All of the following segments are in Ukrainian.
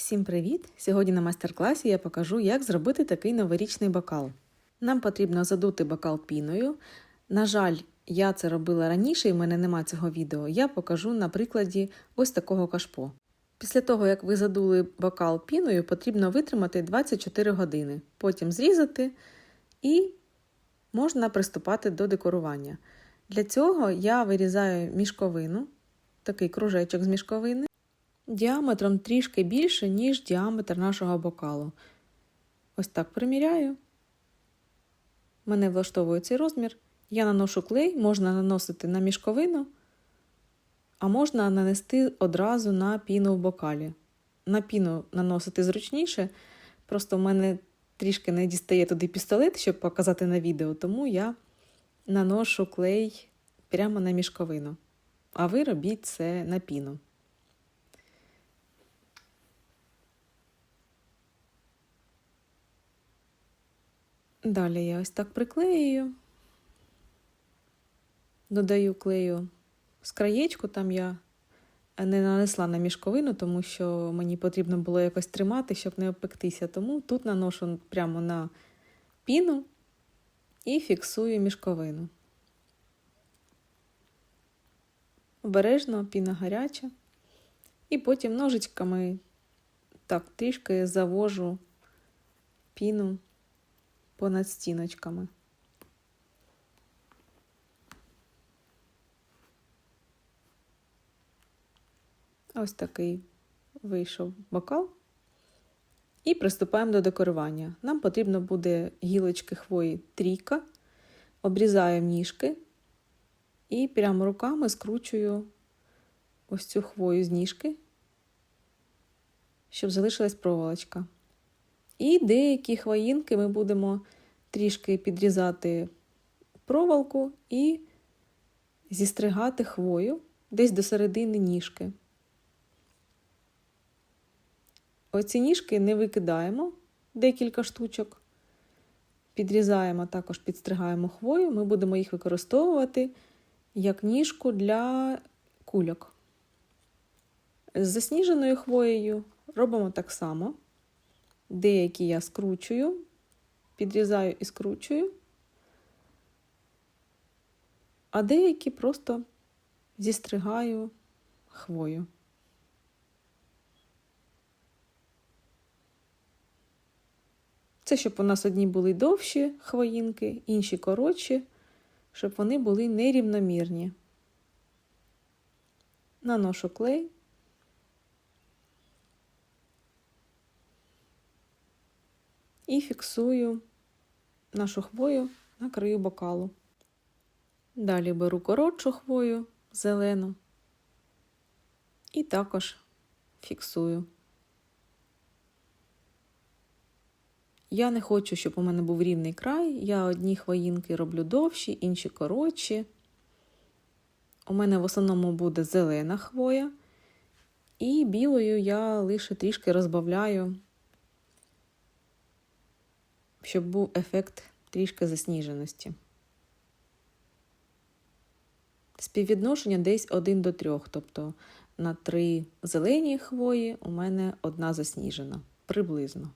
Всім привіт! Сьогодні на майстер-класі я покажу, як зробити такий новорічний бокал. Нам потрібно задути бокал піною. На жаль, я це робила раніше, і в мене нема цього відео. Я покажу на прикладі ось такого кашпо. Після того, як ви задули бокал піною, потрібно витримати 24 години, потім зрізати і можна приступати до декорування. Для цього я вирізаю мішковину, такий кружечок з мішковини діаметром трішки більше, ніж діаметр нашого бокалу. Ось так приміряю. Мене влаштовує цей розмір. Я наношу клей, можна наносити на мішковину, а можна нанести одразу на піну в бокалі. На піну наносити зручніше, просто в мене трішки не дістає туди пістолет, щоб показати на відео, тому я наношу клей прямо на мішковину. А ви робіть це на піну. Далі я ось так приклеюю, додаю клею з краєчку, там я не нанесла на мішковину, тому що мені потрібно було якось тримати, щоб не обпектися. Тому тут наношу прямо на піну і фіксую мішковину. Обережно, піна гаряча. І потім ножичками так трішки завожу піну понад стіночками. Ось такий вийшов бокал. І приступаємо до декорування. Нам потрібно буде гілочки хвої трійка, обрізаю ніжки і прямо руками скручую ось цю хвою з ніжки, щоб залишилась проволочка. І деякі хвоїнки ми будемо трішки підрізати проволоку і зістригати хвою десь до середини ніжки. Оці ніжки не викидаємо декілька штучок. Підрізаємо, також підстригаємо хвою, ми будемо їх використовувати як ніжку для кульок. З засніженою хвоєю робимо так само. Деякі я скручую, підрізаю і скручую, а деякі просто зістригаю хвою. Це щоб у нас одні були довші хвоїнки, інші коротші, щоб вони були нерівномірні. Наношу клей. І фіксую нашу хвою на краю бокалу. Далі беру коротшу хвою зелену і також фіксую. Я не хочу, щоб у мене був рівний край. Я одні хвоїнки роблю довші, інші коротші. У мене в основному буде зелена хвоя, і білою я лише трішки розбавляю щоб був ефект трішки засніженості. Співвідношення десь 1 до 3, тобто на 3 зелені хвої у мене одна засніжена приблизно.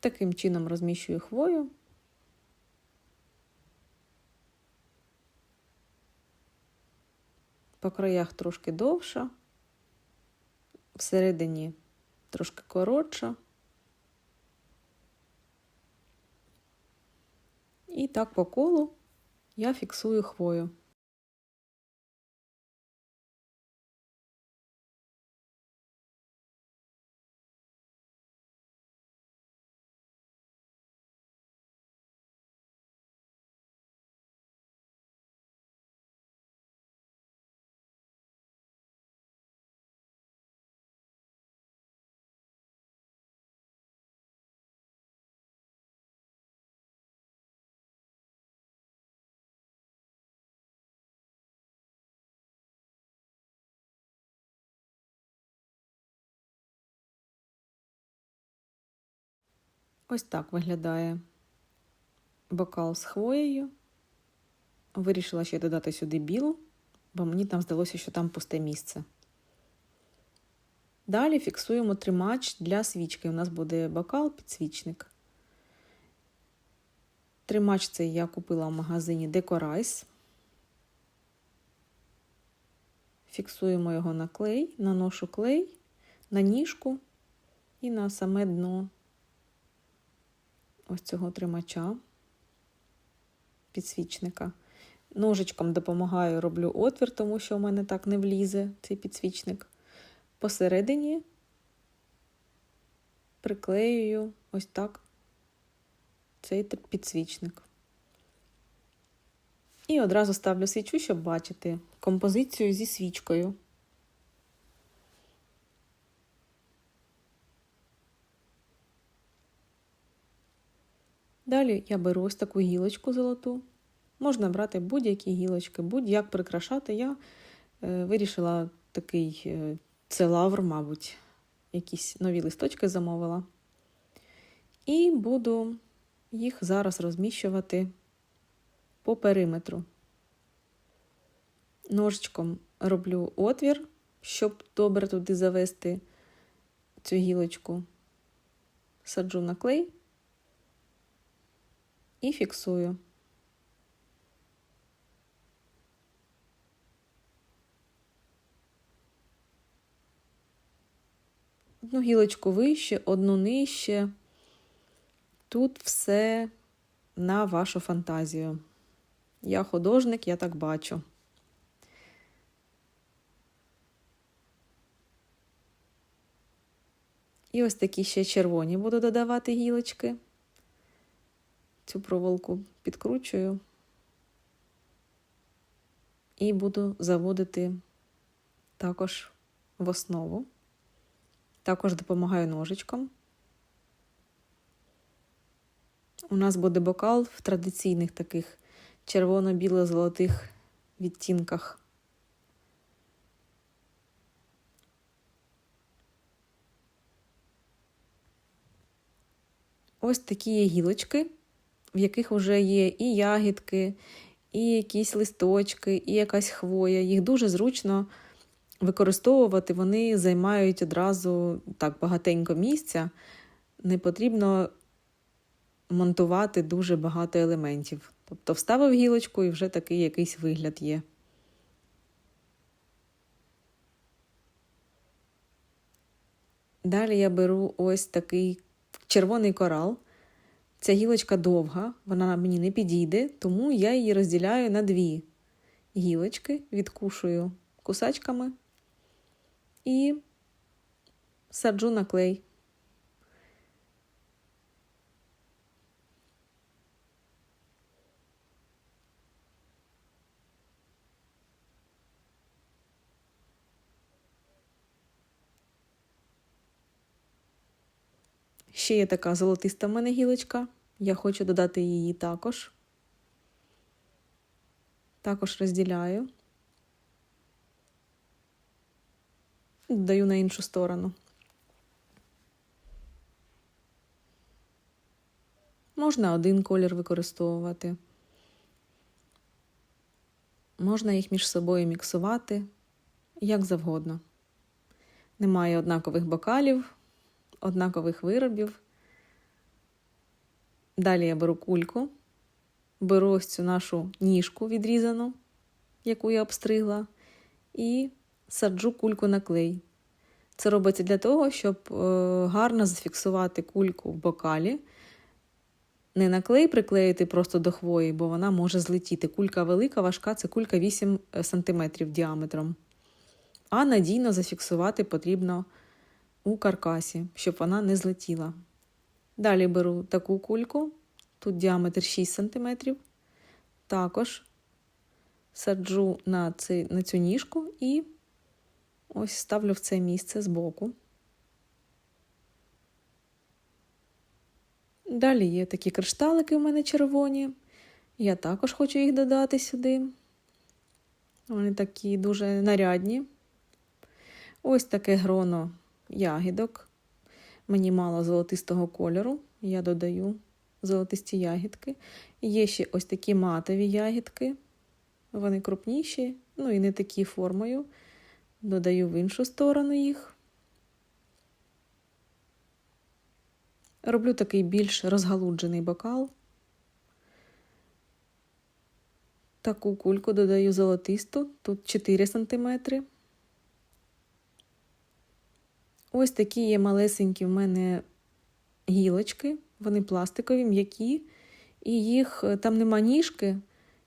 Таким чином розміщую хвою. По краях трошки довша всередині трошки коротша. І так по колу я фіксую хвою. Ось так виглядає бокал з хвоєю. Вирішила ще додати сюди білу, бо мені там здалося, що там пусте місце. Далі фіксуємо тримач для свічки. У нас буде бокал, підсвічник. Тримач цей я купила в магазині Декорайс. Фіксуємо його на клей, наношу клей на ніжку і на саме дно ось цього тримача підсвічника. Ножичком допомагаю, роблю отвір, тому що у мене так не влізе цей підсвічник. Посередині приклеюю ось так цей підсвічник. І одразу ставлю свічу, щоб бачити композицію зі свічкою. Далі я беру ось таку гілочку золоту. Можна брати будь-які гілочки, будь-як прикрашати. Я е, вирішила такий е, це лавр, мабуть, якісь нові листочки замовила. І буду їх зараз розміщувати по периметру. Ножичком роблю отвір, щоб добре туди завести цю гілочку, саджу на клей і фіксую. Одну гілочку вище, одну нижче. Тут все на вашу фантазію. Я художник, я так бачу. І ось такі ще червоні буду додавати гілочки. Цю проволоку підкручую і буду заводити також в основу. Також допомагаю ножичком. У нас буде бокал в традиційних таких червоно-біло-золотих відтінках. Ось такі є гілочки, в яких вже є і ягідки, і якісь листочки, і якась хвоя. Їх дуже зручно використовувати, вони займають одразу так багатенько місця. Не потрібно монтувати дуже багато елементів. Тобто вставив гілочку і вже такий якийсь вигляд є. Далі я беру ось такий червоний корал. Ця гілочка довга, вона мені не підійде, тому я її розділяю на дві гілочки, відкушую кусачками і саджу на клей. Ще є така золотиста в мене гілочка. Я хочу додати її також. Також розділяю. Додаю на іншу сторону. Можна один колір використовувати. Можна їх між собою міксувати, як завгодно. Немає однакових бокалів однакових виробів. Далі я беру кульку, беру ось цю нашу ніжку відрізану, яку я обстригла, і саджу кульку на клей. Це робиться для того, щоб е, гарно зафіксувати кульку в бокалі. Не на клей приклеїти просто до хвої, бо вона може злетіти. Кулька велика, важка це кулька 8 е, см діаметром. А надійно зафіксувати потрібно у каркасі, щоб вона не злетіла. Далі беру таку кульку, тут діаметр 6 см, також саджу на, цей, на цю ніжку і ось ставлю в це місце збоку. Далі є такі кришталики у мене червоні. Я також хочу їх додати сюди. Вони такі дуже нарядні. Ось таке гроно ягідок. Мені мало золотистого кольору, я додаю золотисті ягідки. Є ще ось такі матові ягідки. вони крупніші, ну і не такі формою. Додаю в іншу сторону їх. Роблю такий більш розгалуджений бокал. Таку кульку додаю золотисту, тут 4 см. Ось такі є малесенькі в мене гілочки, вони пластикові, м'які, і їх там нема ніжки,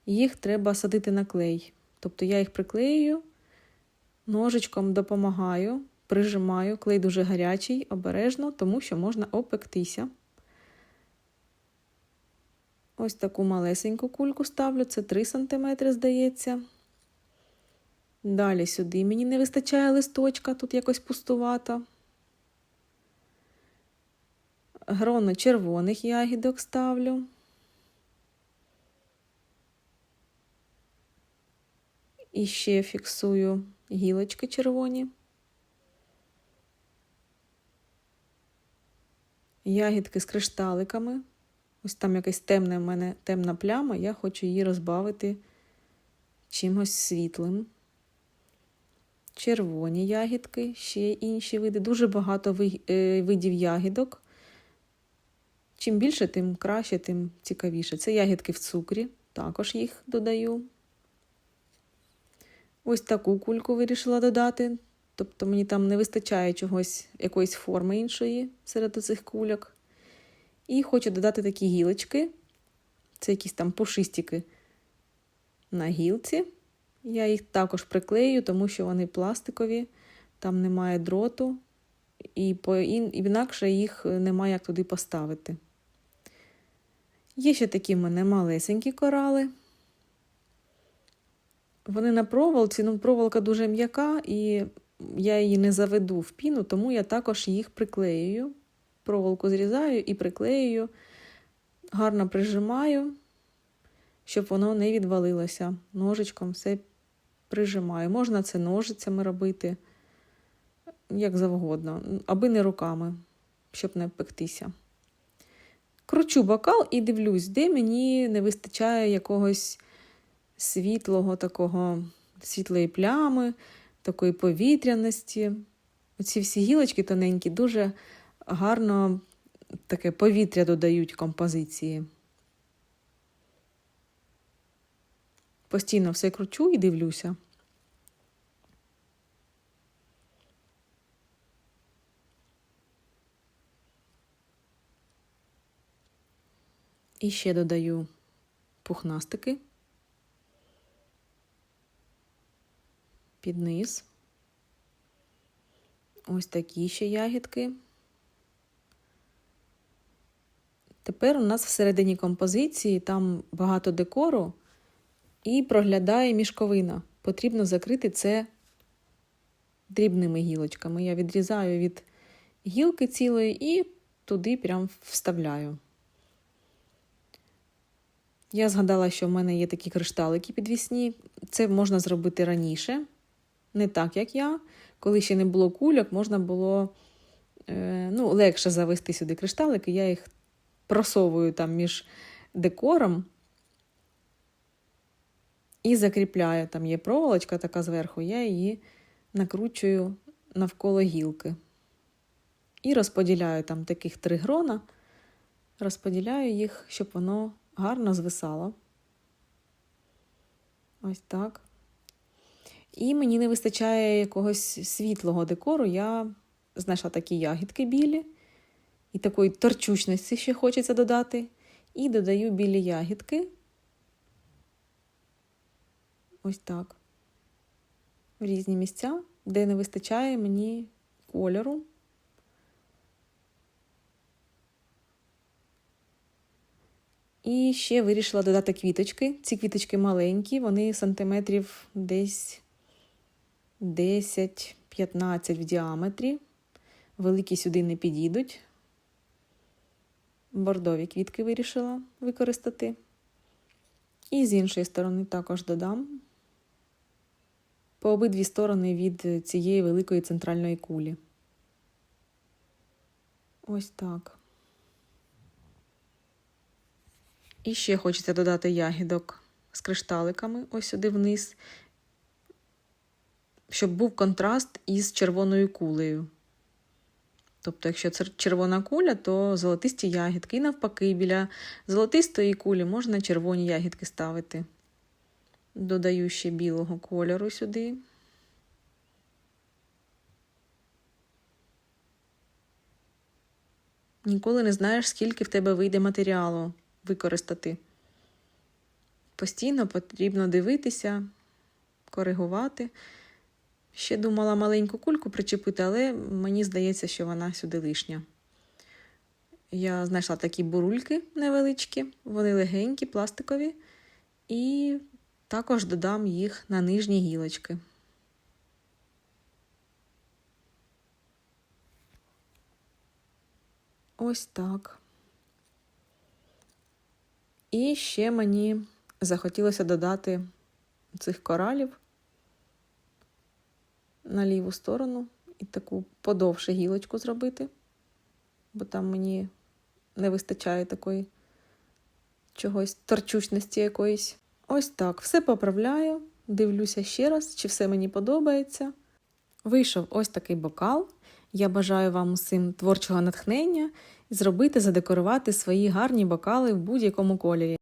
їх треба садити на клей. Тобто я їх приклею, ножичком допомагаю, прижимаю, клей дуже гарячий, обережно, тому що можна опектися. Ось таку малесеньку кульку ставлю, це 3 см, здається. Далі сюди мені не вистачає листочка, тут якось пустувато. Гроно червоних ягідок ставлю. І ще фіксую гілочки червоні. Ягідки з кришталиками. Ось там якась темна в мене темна пляма, я хочу її розбавити чимось світлим. Червоні ягідки, ще інші види. Дуже багато е, видів ягідок. Чим більше, тим краще, тим цікавіше. Це ягідки в цукрі, також їх додаю. Ось таку кульку вирішила додати. Тобто мені там не вистачає чогось, якоїсь форми іншої серед цих кульок. І хочу додати такі гілочки. Це якісь там пушистики на гілці. Я їх також приклею, тому що вони пластикові, там немає дроту, і інакше їх немає як туди поставити. Є ще такі мене малесенькі корали. Вони на проволоці, ну проволока дуже м'яка, і я її не заведу в піну, тому я також їх приклеюю. Проволоку зрізаю і приклеюю, гарно прижимаю, щоб воно не відвалилося. Ножичком все прижимаю. Можна це ножицями робити, як завгодно, аби не руками, щоб не пектися. Кручу бокал і дивлюсь, де мені не вистачає якогось світлого, такого світлої плями, такої повітряності. Оці всі гілочки тоненькі, дуже гарно таке повітря додають композиції. Постійно все кручу і дивлюся. І ще додаю пухнастики під низ. Ось такі ще ягідки. Тепер у нас всередині композиції там багато декору і проглядає мішковина. Потрібно закрити це дрібними гілочками. Я відрізаю від гілки цілої і туди прям вставляю. Я згадала, що в мене є такі кришталики підвісні. Це можна зробити раніше, не так, як я. Коли ще не було кульок, можна було е, ну, легше завести сюди кришталики. Я їх просовую там між декором і закріпляю. Там є проволочка така зверху, я її накручую навколо гілки. І розподіляю там таких три грона, розподіляю їх, щоб воно гарно звисало. Ось так. І мені не вистачає якогось світлого декору. Я знайшла такі ягідки білі. І такої торчучності ще хочеться додати. І додаю білі ягідки. Ось так. В різні місця, де не вистачає мені кольору. І ще вирішила додати квіточки. Ці квіточки маленькі, вони сантиметрів десь 10-15 в діаметрі. Великі сюди не підійдуть бордові квітки вирішила використати. І з іншої сторони також додам по обидві сторони від цієї великої центральної кулі. Ось так. І ще хочеться додати ягідок з кришталиками ось сюди вниз, щоб був контраст із червоною кулею. Тобто, якщо це червона куля, то золотисті ягідки. І навпаки, біля золотистої кулі можна червоні ягідки ставити. Додаю ще білого кольору сюди. Ніколи не знаєш, скільки в тебе вийде матеріалу використати. Постійно потрібно дивитися, коригувати. Ще думала маленьку кульку причепити, але мені здається, що вона сюди лишня. Я знайшла такі бурульки невеличкі, вони легенькі, пластикові, і також додам їх на нижні гілочки. Ось так. І ще мені захотілося додати цих коралів на ліву сторону і таку подовше гілочку зробити, бо там мені не вистачає такої чогось торчучності якоїсь. Ось так. Все поправляю, дивлюся ще раз, чи все мені подобається. Вийшов ось такий бокал. Я бажаю вам усім творчого натхнення зробити, задекорувати свої гарні бокали в будь-якому кольорі.